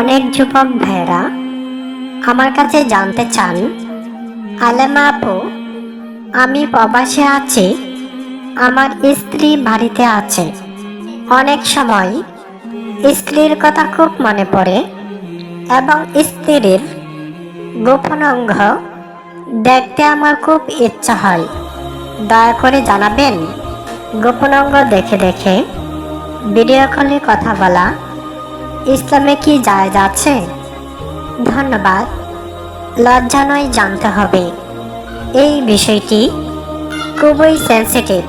অনেক যুবক ভাইয়েরা আমার কাছে জানতে চান, আলেমা আপু, আমি প্রবাসে আছি, আমার স্ত্রী বাড়িতে আছে। অনেক সময় স্ত্রীর কথা খুব মনে পড়ে এবং স্ত্রীর গোপন অঙ্গ দেখতে আমার খুব ইচ্ছা হয়। দয়া করে জানাবেন, গোপন অঙ্গ দেখে দেখে ভিডিও কলে কথা বলা ইসলামে কি যায় যাচ্ছে ধন্যবাদ। লজ্জা নয় জানতে হবে। এই বিষয়টি খুবই সেন্সিটিভ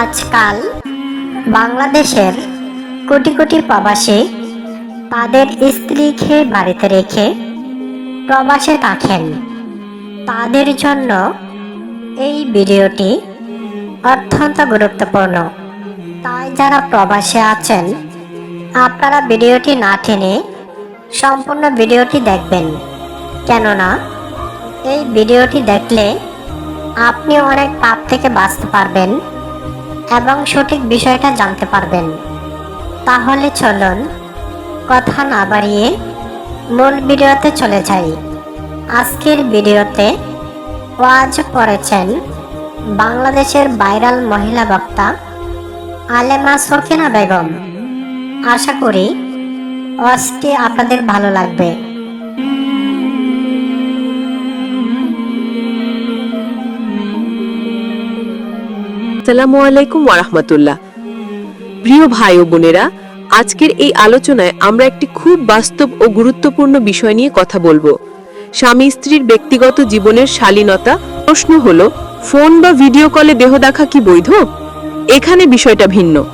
আজকাল বাংলাদেশের কোটি কোটি প্রবাসী তাদের স্ত্রীকে বাড়িতে রেখে প্রবাসে থাকেন। তাদের জন্য এই ভিডিওটি অত্যন্ত গুরুত্বপূর্ণ। তাই যারা প্রবাসে আছেন আপনারা ভিডিওটি না টেনে সম্পূর্ণ ভিডিওটি দেখবেন। কেননা, এই ভিডিওটি দেখলে আপনি অনেক পাপ থেকে বাঁচতে পারবেন এবং সঠিক বিষয়টা জানতে পারবেন। তাহলে চলুন কথা না বাড়িয়ে মূল ভিডিওতে চলে যাই। আজকের ভিডিওতে ওয়াজ পড়েছেন বাংলাদেশের ভাইরাল মহিলা বক্তা আলেমা সকিনা বেগম। আশা করি ওয়াজটি আপনাদের ভালো লাগবে। আসসালামু আলাইকুম ওয়ারাহমাতুল্লাহ। প্রিয় ভাই ও বোনেরা, আজকের এই আলোচনায় আমরা একটি খুব বাস্তব ও গুরুত্বপূর্ণ বিষয় নিয়ে কথা বলব। স্বামী স্ত্রীর ব্যক্তিগত জীবনের শালীনতা, প্রশ্ন হলো, ফোন বা ভিডিও কলে দেহ দেখা কি বৈধ? এখানে বিষয়টা ভিন্ন।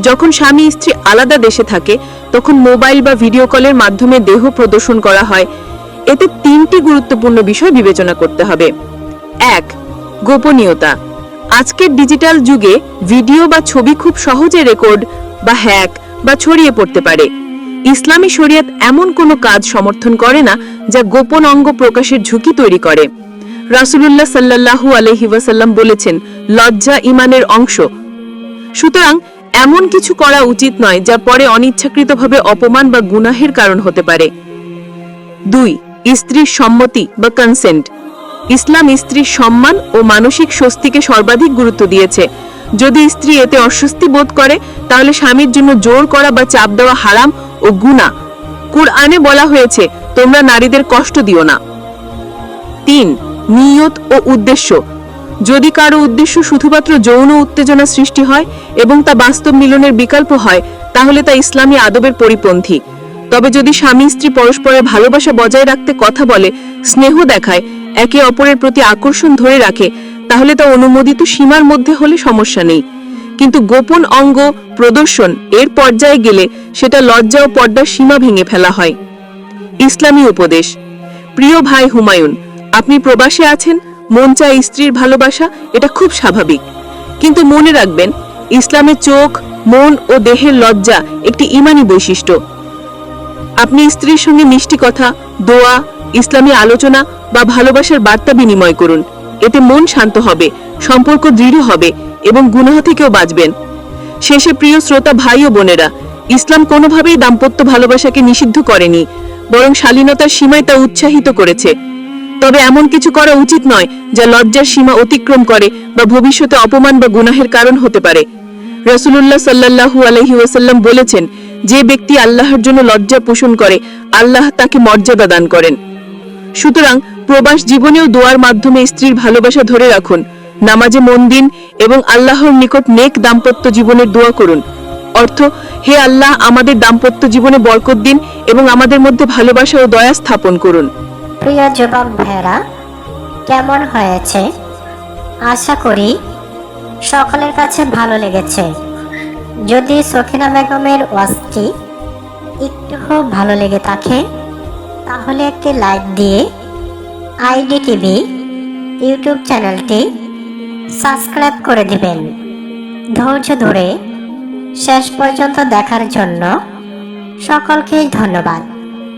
যখন স্বামী স্ত্রী আলাদা দেশে থাকে, তখন মোবাইল বা ভিডিও কলের মাধ্যমে দেহ প্রদর্শন করা হয়। এতে তিনটি গুরুত্বপূর্ণ বিষয় বিবেচনা করতে হবে। এক, গোপনীয়তা। আজকের ডিজিটাল যুগে ভিডিও বা ছবি খুব সহজে রেকর্ড বা হ্যাক বা ছড়িয়ে পড়তে পারে। ইসলামী শরিয়ত এমন কোনো কাজ সমর্থন করে না যা গোপন অঙ্গ প্রকাশের ঝুঁকি তৈরি করে। রাসূলুল্লাহ সাল্লাল্লাহু আলাইহি ওয়াসাল্লাম বলেছেন, লজ্জা ইমানের অংশ। সুতরাং এমন কিছু করা উচিত নয় যা পরে অনিচ্ছাকৃতভাবে অপমান বা গুনাহের কারণ হতে পারে। দুই, স্ত্রীর সম্মতি বা কনসেন্ট ইসলাম স্ত্রীর সম্মান ও মানসিক স্বস্তিকে সর্বাধিক গুরুত্ব দিয়েছে। যদি স্ত্রী এতে অস্বস্তি বোধ করে, তাহলে স্বামীর জন্য জোর করা বা চাপ দেওয়া হারাম ও গুনাহ। কুরআনে বলা হয়েছে, তোমরা নারীদের কষ্ট দিও না। তিন, নিয়ত ও উদ্দেশ্য। যদি কারও উদ্দেশ্য শুধুমাত্র যৌন উত্তেজনা সৃষ্টি হয় এবং তা বাস্তব মিলনের বিকল্প হয়, তাহলে তা ইসলামী আদবের পরিপন্থী। তবে যদি স্বামী স্ত্রী পরস্পরের ভালোবাসা বজায় রাখতে কথা বলে, স্নেহ দেখায়, একে অপরের প্রতি আকর্ষণ ধরে রাখে, তাহলে তা অনুমোদিত সীমার মধ্যে হলে সমস্যা নেই। কিন্তু গোপন অঙ্গ, প্রদর্শন, এর পর্যায়ে গেলে সেটা লজ্জা ও পর্দার সীমা ভেঙে ফেলা হয়। ইসলামী উপদেশ। প্রিয় ভাই হুমায়ুন, আপনি প্রবাসে আছেন? মন চায় স্ত্রীর ভালোবাসা, এটা খুব স্বাভাবিক। কিন্তু মনে রাখবেন ইসলামে চোখ, মন ও দেহের লজ্জা একটি ইমানি বৈশিষ্ট্য। আপনি স্ত্রীর সঙ্গে মিষ্টি কথা, দোয়া, ইসলামী আলোচনা বা ভালোবাসার বার্তা বিনিময় করুন। এতে মন শান্ত হবে, সম্পর্ক দৃঢ় হবে এবং গুনাহ থেকেও বাঁচবেন। শেষে প্রিয় শ্রোতা ভাই ও বোনেরা, ইসলাম কোনোভাবেই দাম্পত্য ভালোবাসাকে নিষিদ্ধ করেনি, বরং শালীনতার সীমায় তা উৎসাহিত করেছে। তবে এমন কিছু করা উচিত নয় যা লজ্জার সীমা অতিক্রম করে বা ভবিষ্যতে অপমান বা গুনাহের কারণ হতে পারে। রাসূলুল্লাহ সাল্লাল্লাহু আলাইহি ওয়াসাল্লাম বলেছেন, যে ব্যক্তি আল্লাহর জন্য লজ্জা পোষণ করে, আল্লাহ তাকে মর্যাদা দান করেন। সুতরাং প্রবাস জীবনেও দোয়ার মাধ্যমে স্ত্রীর ভালোবাসা ধরে রাখুন, নামাজে মন দিন এবং আল্লাহর নিকট নেক দাম্পত্য জীবনের দোয়া করুন। অর্থ, হে আল্লাহ আমাদের দাম্পত্য জীবনে বরকত দিন এবং আমাদের মধ্যে ভালোবাসা ও দয়া স্থাপন করুন। প্রিয় যুবক ভাইয়েরা, কেমন হয়েছে? আশা করি সকলের কাছে ভালো লেগেছে। যদি সখিনা বেগমের ওয়াজটি একটু ভালো লেগে থাকে, তাহলে একটি লাইক দিয়ে আইডি টিভি ইউটিউব চ্যানেলটি সাবস্ক্রাইব করে দিবেন। ধৈর্য ধরে শেষ পর্যন্ত দেখার জন্য সকলকেই ধন্যবাদ।